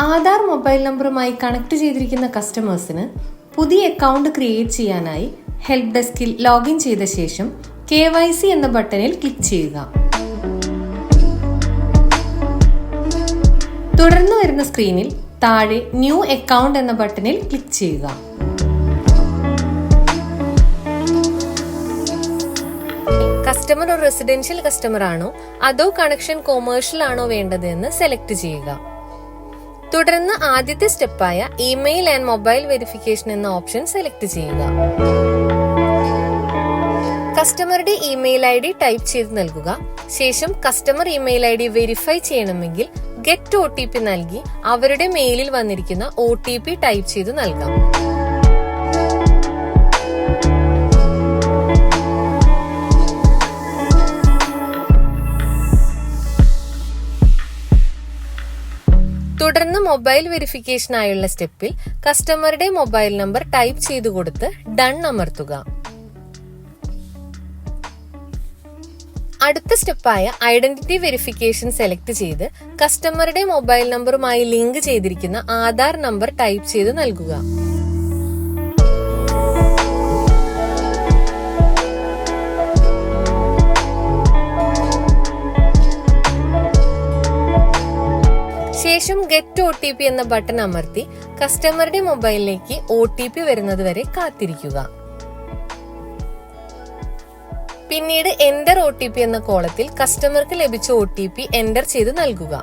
Aadhaar mobile നമ്പറുമായി connect ചെയ്തിരിക്കുന്ന കസ്റ്റമേഴ്സിന് പുതിയ അക്കൗണ്ട് ക്രിയേറ്റ് ചെയ്യാനായി ഹെൽപ്പ് ഡെസ്കിൽ ലോഗിൻ ചെയ്ത ശേഷം കെ വൈ സി എന്ന ബട്ടണിൽ ക്ലിക്ക് ചെയ്യുക. തുടർന്ന് വരുന്ന സ്ക്രീനിൽ താഴെ ന്യൂ അക്കൗണ്ട് എന്ന ബട്ടണിൽ ക്ലിക്ക് ചെയ്യുക. കസ്റ്റമർ ഒരു റെസിഡൻഷ്യൽ കസ്റ്റമർ ആണോ? അതോ കണക്ഷൻ കൊമേഴ്ഷ്യൽ ആണോ വേണ്ടത് എന്ന് സെലക്ട് ചെയ്യുക. തുടർന്ന് ആദ്യത്തെ സ്റ്റെപ്പായ ഇമെയിൽ ആൻഡ് മൊബൈൽ വെരിഫിക്കേഷൻ എന്ന ഓപ്ഷൻ സെലക്ട് ചെയ്യുക. കസ്റ്റമറുടെ ഇമെയിൽ ഐ ഡി ടൈപ്പ് ചെയ്ത് നൽകുക. ശേഷം customer email I D verify ചെയ്യണമെങ്കിൽ ഗെറ്റ് ഒ ടി പി നൽകി അവരുടെ മെയിലിൽ വന്നിരിക്കുന്ന ഒ ടി പി ടൈപ്പ് ചെയ്ത് നൽകാം. തുടർന്ന് മൊബൈൽ വെരിഫിക്കേഷനായുള്ള സ്റ്റെപ്പിൽ കസ്റ്റമറുടെ മൊബൈൽ നമ്പർ ടൈപ്പ് ചെയ്തു കൊടുത്ത് ഡൺ അമർത്തുക. അടുത്ത സ്റ്റെപ്പായ ഐഡന്റിറ്റി വെരിഫിക്കേഷൻ സെലക്ട് ചെയ്ത് കസ്റ്റമറുടെ മൊബൈൽ നമ്പറുമായി ലിങ്ക് ചെയ്തിരിക്കുന്ന ആധാർ നമ്പർ ടൈപ്പ് ചെയ്ത് നൽകുക. ശേഷം ഗെറ്റ് ഒ ടി പി എന്ന ബട്ടൺ അമർത്തി കസ്റ്റമറുടെ മൊബൈലിലേക്ക് ഒ ടി പി വരുന്നത് വരെ കാത്തിരിക്കുക. പിന്നീട് എന്റർ ഒ ടി പി എന്ന കോളത്തിൽ കസ്റ്റമർക്ക് ലഭിച്ച ഒ ടി പി എന്റർ ചെയ്ത് നൽകുക.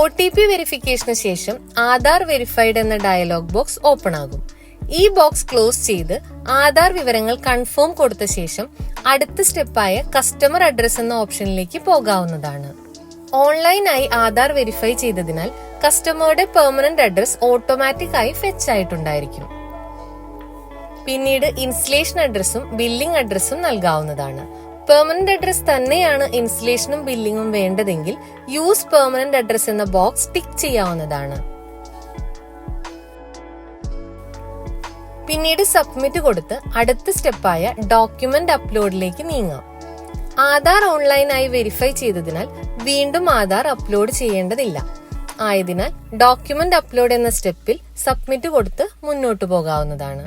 ഒ ടി പി വെരിഫിക്കേഷന് ശേഷം ആധാർ വെരിഫൈഡ് എന്ന ഡയലോഗ് ബോക്സ് ഓപ്പൺ ആകും. ഈ ബോക്സ് ക്ലോസ് ചെയ്ത് ആധാർ വിവരങ്ങൾ കൺഫേം കൊടുത്ത ശേഷം അടുത്ത സ്റ്റെപ്പായ കസ്റ്റമർ അഡ്രസ് എന്ന ഓപ്ഷനിലേക്ക് പോകാവുന്നതാണ്. ഓൺലൈനായി ആധാർ വെരിഫൈ ചെയ്തതിനാൽ കസ്റ്റമറുടെ പെർമനന്റ് അഡ്രസ് ഓട്ടോമാറ്റിക് ആയി ഫെച്ച് ആയിട്ടുണ്ടായിരിക്കും പിന്നീട് ഇൻസ്റ്റലേഷൻ അഡ്രസ്സും ബില്ലിംഗ് അഡ്രസ്സും നൽകാവുന്നതാണ്. പെർമനന്റ് അഡ്രസ് തന്നെയാണ് ഇൻസ്റ്റലേഷനും ബില്ലിങ്ങും വേണ്ടതെങ്കിൽ യൂസ് പെർമനന്റ് അഡ്രസ് എന്ന ബോക്സ് ടിക്ക് ചെയ്യാവുന്നതാണ്. പിന്നീട് സബ്മിറ്റ് കൊടുത്ത് അടുത്ത സ്റ്റെപ്പായ ഡോക്യുമെന്റ് അപ്ലോഡിലേക്ക് നീങ്ങാം. ആധാർ ഓൺലൈനായി വെരിഫൈ ചെയ്തതിനാൽ വീണ്ടും ആധാർ അപ്ലോഡ് ചെയ്യേണ്ടതില്ല. ആയതിനാൽ ഡോക്യുമെന്റ് അപ്ലോഡ് എന്ന സ്റ്റെപ്പിൽ സബ്മിറ്റ് കൊടുത്ത് മുന്നോട്ടു പോകാവുന്നതാണ്.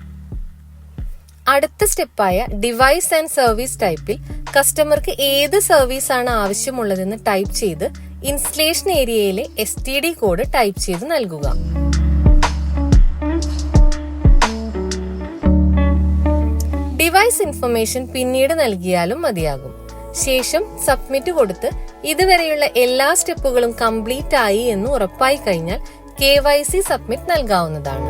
അടുത്ത സ്റ്റെപ്പായ ഡിവൈസ് ആൻഡ് സർവീസ് ടൈപ്പിൽ കസ്റ്റമർക്ക് ഏത് സർവീസ് ആണ് ആവശ്യമുള്ളതെന്ന് ടൈപ്പ് ചെയ്ത് ഇൻസ്റ്റലേഷൻ ഏരിയയിലെ എസ് കോഡ് ടൈപ്പ് ചെയ്ത് നൽകുക. ഡിവൈസ് ഇൻഫർമേഷൻ പിന്നീട് നൽകിയാലും മതിയാകും. ശേഷം സബ്മിറ്റ് കൊടുത്ത് ഇതുവരെയുള്ള എല്ലാ സ്റ്റെപ്പുകളും കംപ്ലീറ്റ് ആയി എന്ന് ഉറപ്പായി കഴിഞ്ഞാൽ കെ വൈ സി സബ്മിറ്റ് നൽകാവുന്നതാണ്.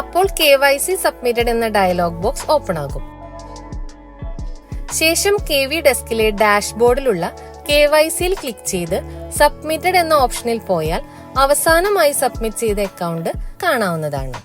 അപ്പോൾ കെ വൈ സി സബ്മിറ്റഡ് എന്ന ഡയലോഗ് ബോക്സ് ഓപ്പൺ ആകും. ശേഷം കെ വി ഡെസ്കിലെ ഡാഷ്ബോർഡിലുള്ള കെ വൈ സിയിൽ ക്ലിക്ക് ചെയ്ത് സബ്മിറ്റഡ് എന്ന ഓപ്ഷനിൽ പോയാൽ അവസാനമായി സബ്മിറ്റ് ചെയ്ത അക്കൗണ്ട് കാണാവുന്നതാണ്.